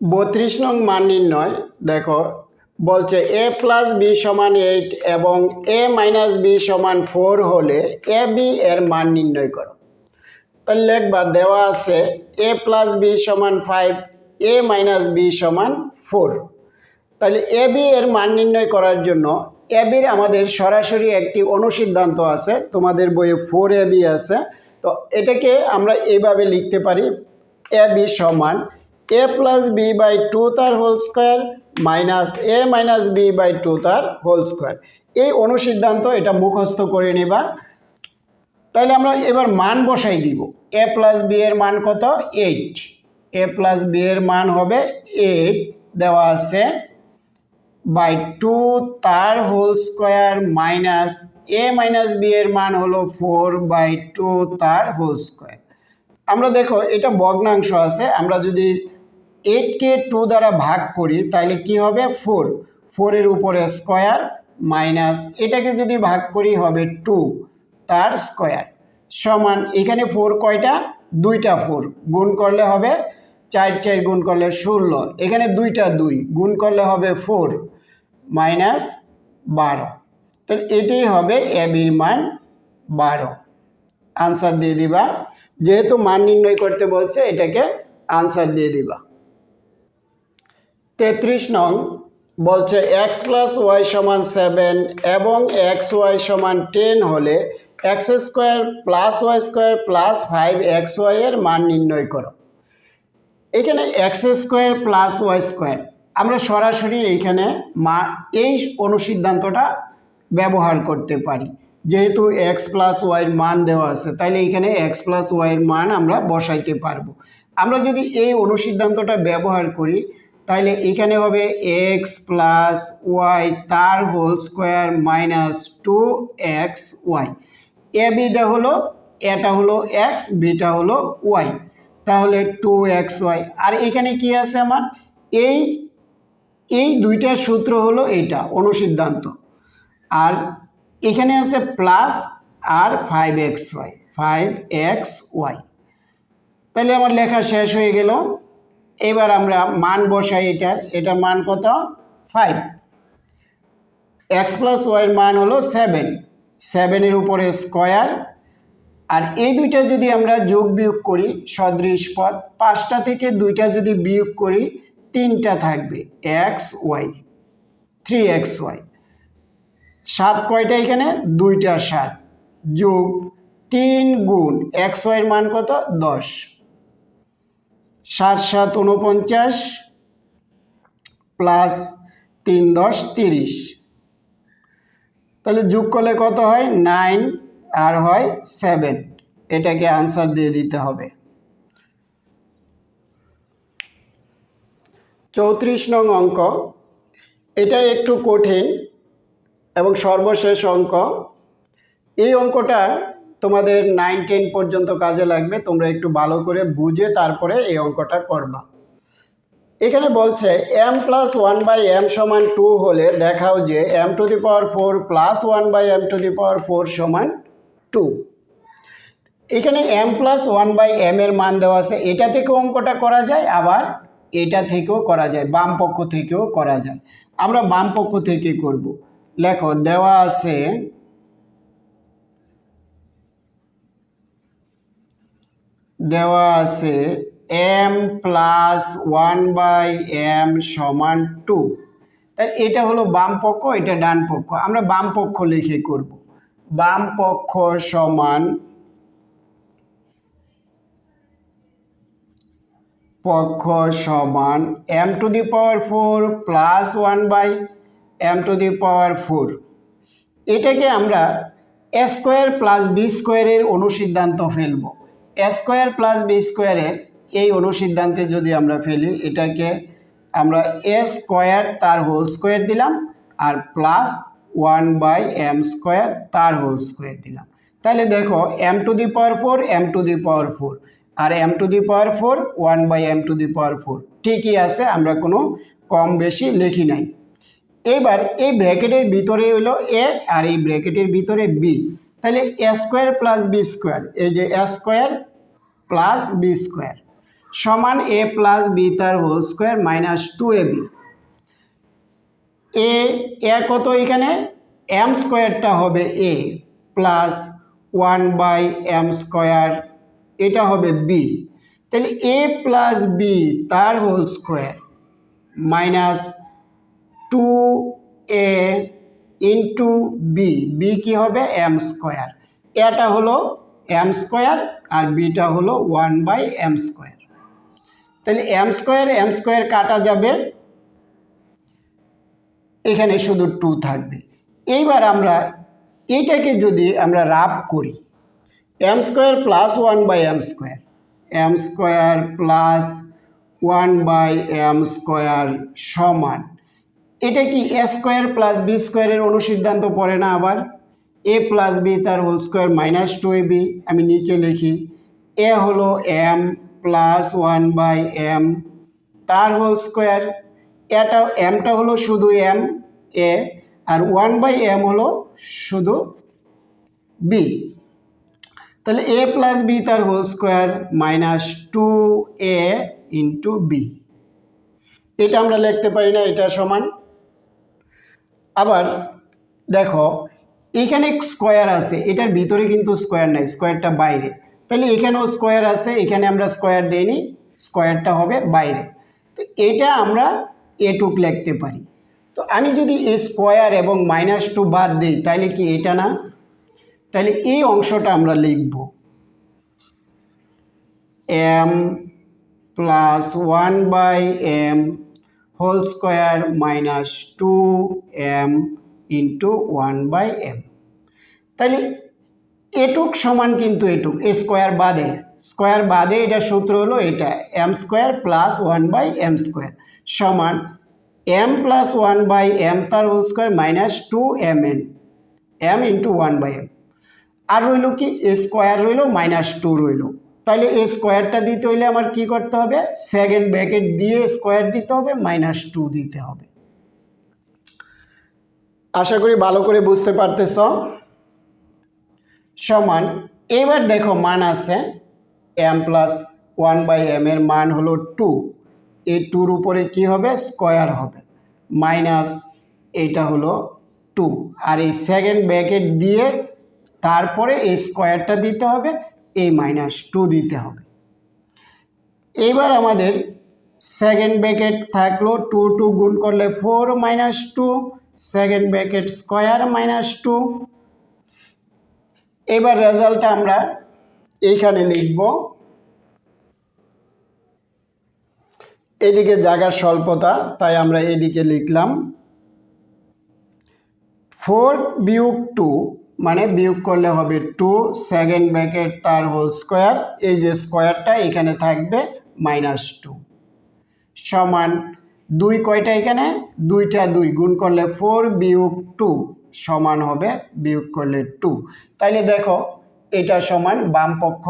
বত্রিশ নং মান নির্ণয়, দেখো, বলছে এ প্লাস বি সমান এইট এবং এ মাইনাস বি সমান ফোর হলে এ বি এর মান নির্ণয় করো। তাহলে লেখবা দেওয়া আছে এ প্লাস বি সমান ফাইভ এ মাইনাস বি সমান ফোর তাহলে এ বি এর মান নির্ণয় করার জন্য এ বির আমাদের সরাসরি একটি অনুসিদ্ধান্ত আছে, তোমাদের বইয়ে ফোর এ বি আছে। তো এটাকে আমরা এইভাবে লিখতে পারি এ বি সমান A plus B by two তার whole square minus A minus B by two তার হোল স্কোয়ার এই অনুসিদ্ধান্ত এটা মুখস্থ করে নেবা। তাহলে আমরা এবার মান বসাই দিব। এ প্লাস বি এর মান কত? এইট এ প্লাস বি এর মান হবে এইট দেওয়া আছে বাই টু তার whole square minus A minus B এর মান হলো ফোর বাই টু তার হোল স্কোয়ার আমরা দেখো, এটা ভগ্নাংশ আছে, আমরা যদি এইটকে টু দ্বারা ভাগ করি তাহলে কি হবে? ফোর ফোরের উপরে স্কোয়ার মাইনাস এটাকে যদি ভাগ করি হবে টু তার স্কোয়ার সমান, এখানে ফোর কয়টা? দুইটা ফোর গুণ করলে হবে চার চার গুণ করলে ষোলো। এখানে দুইটা দুই, গুণ করলে হবে ফোর মাইনাস বারো। তো এটাই হবে এবির মান বারো। আনসার দিয়ে দিবা। যেহেতু মান নির্ণয় করতে বলছে, এটাকে আনসার দিয়ে দিবা। তেত্রিশ নং বলছে এক্স প্লাস ওয়াই সমান সেভেন এবং এক্স ওয়াই সমান টেন হলে X square plus Y square plus five X Y এর মান নির্ণয় করো। এখানে X square plus Y square আমরা সরাসরি এইখানে মা, এই অনুসিদ্ধান্তটা ব্যবহার করতে পারি। যেহেতু এক্স প্লাস ওয়াইয়ের মান দেওয়া আছে, তাইলে এখানে এক্স প্লাস ওয়াইয়ের মান আমরা বসাইতে পারব। আমরা যদি এই অনুসিদ্ধান্তটা ব্যবহার করি তাহলে এখানে হবে এক্স প্লাস ওয়াই তার whole square minus two X Y A beta হলো এটা হলো এক্স বিটা হলো ওয়াই তাহলে টু এক্স ওয়াই আর এখানে কি আছে আমার? এই এই দুইটার সূত্র হলো এইটা, অনুসিদ্ধান্ত। আর এখানে আছে প্লাস আর five X Y five X Y তাহলে আমার লেখা শেষ হয়ে গেল। এবার আমরা মান বসাই এটার। এটার মান কত? ফাইভ এক্স প্লাস ওয়াইয়ের মান হলো সেভেন সেভেনের উপরে স্কোয়ার আর এই দুইটা যদি আমরা যোগ বিয়োগ করি, সদৃশ পদ, পাঁচটা থেকে দুইটা যদি বিয়োগ করি, তিনটা থাকবে X Y three X Y সাত কয়টা এখানে? দুইটা সাত। যোগ তিন গুণ এক্স ওয়াইয়ের মান কত? দশ। সাত সাত উনপঞ্চাশ প্লাস তিন দশ তিরিশ। তাহলে যোগ করলে কত হয়? নাইন আর হয় সেভেন। এটাকে আনসার দিয়ে দিতে হবে। চৌত্রিশ নং অঙ্ক। এটা একটু কঠিন এবং সর্বশেষ অঙ্ক। এই অঙ্কটা তোমাদের নাইন টেন পর্যন্ত কাজে লাগবে, তোমরা একটু ভালো করে বুঝে তারপরে এই অঙ্কটা করবা। এখানে বলছে M plus one by M সমান টু হলে দেখাও যে M to the power four plus one by M to the power four সমান টু এখানে M plus one by M এর মান দেওয়া আছে, এটা থেকেও অঙ্কটা করা যায়, আবার এটা থেকেও করা যায়, বাম পক্ষ থেকেও করা যায়। আমরা বাম পক্ষ থেকে করব। লেখো, দেওয়া আছে দেওয়া আছে M plus one by M সমান টু এটা হলো বাম পক্ষ, এটা ডান পক্ষ। আমরা বাম পক্ষ লিখে করব। বাম পক্ষ সমান পক্ষ সমান M to the power four plus one by M to the power four এটাকে আমরা এ স্কোয়ার প্লাস বি স্কোয়ারের অনুসিদ্ধান্ত ফেলব। স্কোয়ার প্লাস বি স্কোয়ারের এই অনুসিদ্ধান্তে যদি আমরা ফেলি, এটাকে আমরা এ স্কোয়ার তার হোল স্কোয়ার দিলাম আর plus one by M square তার হোল স্কোয়ার দিলাম। তাহলে দেখো, M to the power four, M to the power four R M to the power four, one by M to the power four ঠিকই আছে, আমরা কোনো কম বেশি লিখি নাই। এবার এই ব্র্যাকেটের ভিতরে হলো এ আর এই ব্র্যাকেটের ভিতরে বি। তাহলে A square plus B square, এই যে A square plus B square সমান এ প্লাস বি তার whole square minus two A B. A A কত এখানে? এম স্কোয়ারটা হবে A plus one by M square, এটা হবে বি। তাহলে এ প্লাস বি তার whole square minus two A into B B কী হবে? M square. এটা হলো এম স্কোয়ার আর বিটা হলো ওয়ান বাই এম স্কোয়ার তাহলে এম স্কোয়ার এম স্কোয়ার কাটা যাবে। এখানে শুধু টু থাকবে। এইবার আমরা এইটাকে যদি আমরা রাব করি M square plus one by M square M square plus one by M square সমান। এটা কি এ স্কোয়ার প্লাস বি স্কোয়ারের অনুসিদ্ধান্ত পড়ে না আবার? এ প্লাস বি তার whole square minus two A B আমি নিচে লিখি। এ হলো M plus one by M তার হোল স্কোয়ার এটা এমটা হলো শুধু এম এ আর ওয়ান বাই এম হলো শুধু বি তাহলে এ প্লাস বি তার whole square minus two A into B এটা আমরা লিখতে পারি না, এটা সমান। আবার দেখো এখানে স্কোয়ার আছে, এটার ভিতরে কিন্তু স্কোয়ার নাই স্কোয়ারটা বাইরে। তাহলে এখানেও স্কোয়ার আছে, এখানে আমরা স্কোয়ার দিইনি স্কোয়ারটা হবে বাইরে। তো এটা আমরা এ এটুক লিখতে পারি। তো আমি যদি এ স্কোয়ার এবং মাইনাস টু বাদ দিই, তাহলে কি এটা না? তাহলে এই অংশটা আমরা লিখব। M plus one by M whole square minus two M into one by M তাহলে এটুক সমান কিন্তু এটুক এ স্কোয়ার বাদে স্কোয়ার বাদে এটা সূত্র হলো এটা M square plus one by M square সমান M plus one by M তার whole square minus two M N M into one by M আর রইল কি এ স্কোয়ার রইল মাইনাস টু রইল। তাহলে এই স্কোয়ারটা দিতে হইলে আমার কি করতে হবে সেকেন্ড ব্র্যাকেট দিয়ে স্কোয়ার দিতে হবে মাইনাস টু দিতে হবে। আশা করি ভালো করে বুঝতে পারতেছ। সমান, এবার দেখো মান আছে M plus one by M এর মান হলো টু এই টুর উপরে কি হবে? স্কোয়ার হবে। মাইনাস এইটা হলো টু আর এই সেকেন্ড ব্র্যাকেট দিয়ে তারপরে এই স্কোয়ারটা দিতে হবে, এই মাইনাস টু দিতে হবে। এবার আমাদের সেকেন্ড ব্র্যাকেট থাকল টু টু গুণ করলে four minus two second bracket square minus two এবার রেজাল্টটা আমরা এইখানে লিখব। এদিকে জায়গার স্বল্পতা, তাই আমরা এদিকে লিখলাম। ফোর বিয়োগ টু মানে বিয়োগ করলে হবে টু সেকেন্ড ব্র্যাকেট তার হোল স্কোয়ার এই যে স্কোয়ারটা এখানে থাকবে মাইনাস টু সমান দুই কয়টা এখানে? দুইটা দুই। গুণ করলে ফোর বিয়োগ টু সমান হবে, বিয়োগ করলে টু তাইলে দেখো, এটা সমান বাম পক্ষ,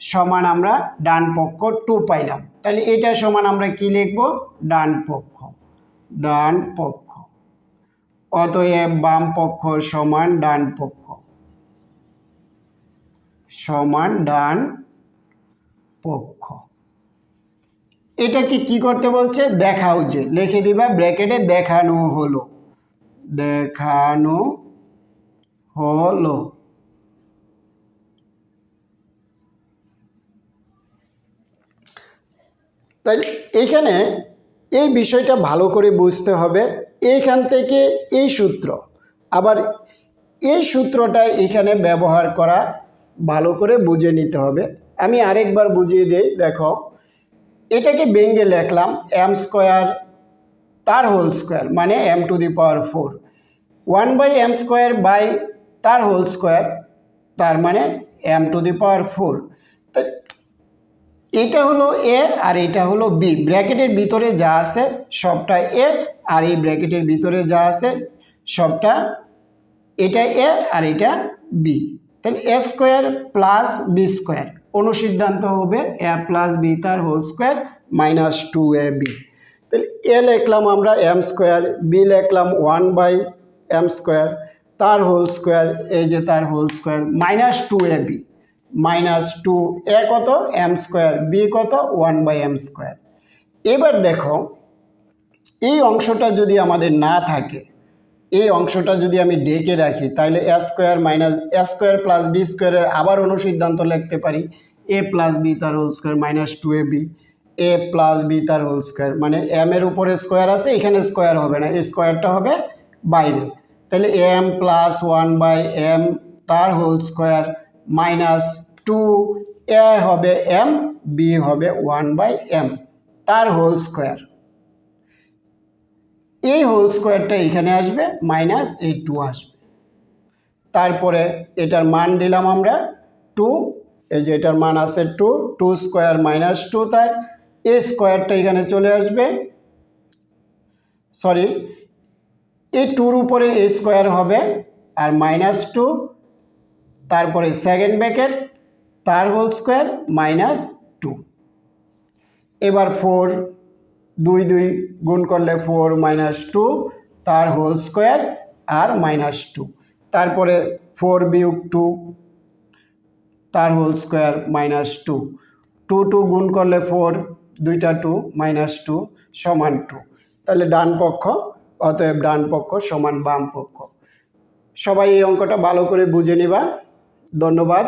সমান আমরা ডান পক্ষ টু পাইলাম। তাহলে এটা সমান আমরা কি লিখব? ডান পক্ষ ডান পক্ষ। অতএব বাম পক্ষ সমান ডান পক্ষ। সমান ডান পক্ষ। এটাকে কি করতে বলছে? দেখাও যে, লিখে দিবা, ব্র্যাকেটে দেখানো হলো। দেখানো হলো। তাই এখানে এই বিষয়টা ভালো করে বুঝতে হবে। এইখান থেকে এই সূত্র। আবার এই সূত্রটা এখানে ব্যবহার করা ভালো করে বুঝে নিতে হবে। আমি আরেকবার বুঝিয়ে দিই, দেখো। এটাকে বেঙ্গে লিখলাম এম স্কোয়ার তার হোল স্কোয়ার মানে M to the power four one by M square by তার হোল স্কোয়ার তার মানে M to the power four এটা হলো এ আর এটা হলো বি ব্র্যাকেটের ভিতরে যা আছে সবটা এ আর এই ব্র্যাকেটের ভিতরে যা আছে সবটা এটা এ আর এটা বি তাহলে A square plus B square অনুসিদ্ধান্ত হবে এ প্লাস বি তার whole square minus two A B তাহলে এ লিখলাম আমরা এম স্কোয়ার বি লিখলাম ওয়ান বাই এম স্কোয়ার তার হোল স্কোয়ার এই যে তার whole square minus two A B minus two A কত? এম স্কোয়ার বি কত? ওয়ান বাই এম স্কোয়ার এবার দেখো, এই অংশটা যদি আমাদের না থাকে এই অংশটা যদি আমি ডেকে রাখি, তাহলে A square minus A square plus B স্কোয়ারের আবার অনুসিদ্ধান্ত লিখতে পারি। এ প্লাস বি তার whole square minus two A B A plus B তার হোল স্কোয়ার মানে এম এর উপরে স্কোয়ার আছে, এখানে স্কোয়ার হবে না, এই স্কোয়ারটা হবে বাইরে। তাহলে M plus one by M তার whole square minus two A হবে এম বি হবে ওয়ান বাই এম তার হোল স্কোয়ার এই হোল স্কোয়ারটা এখানে আসবে মাইনাস এই টু আসবে। তারপরে এটার মান দিলাম আমরা টু এই যে এটার মান আছে two two square minus two তার এ স্কোয়ারটা এখানে চলে আসবে। সরি এই টুর উপরে এ স্কোয়ার হবে আর মাইনাস টু তারপরে সেকেন্ড ব্যাকেট তার হোল স্কোয়ার মাইনাস টু এবার ফোর দুই দুই গুণ করলে ফোর মাইনাস টু, তার হোল স্কোয়ার আর মাইনাস টু। তারপরে ফোর বিয়োগ টু, তার whole square minus two. Two two গুণ করলে ফোর, দুইটা টু মাইনাস টু সমান টু। তাহলে ডান পক্ষ, অতএব ডান পক্ষ সমান বাম পক্ষ। সবাই এই অঙ্কটা ভালো করে বুঝে নিবা। ধন্যবাদ।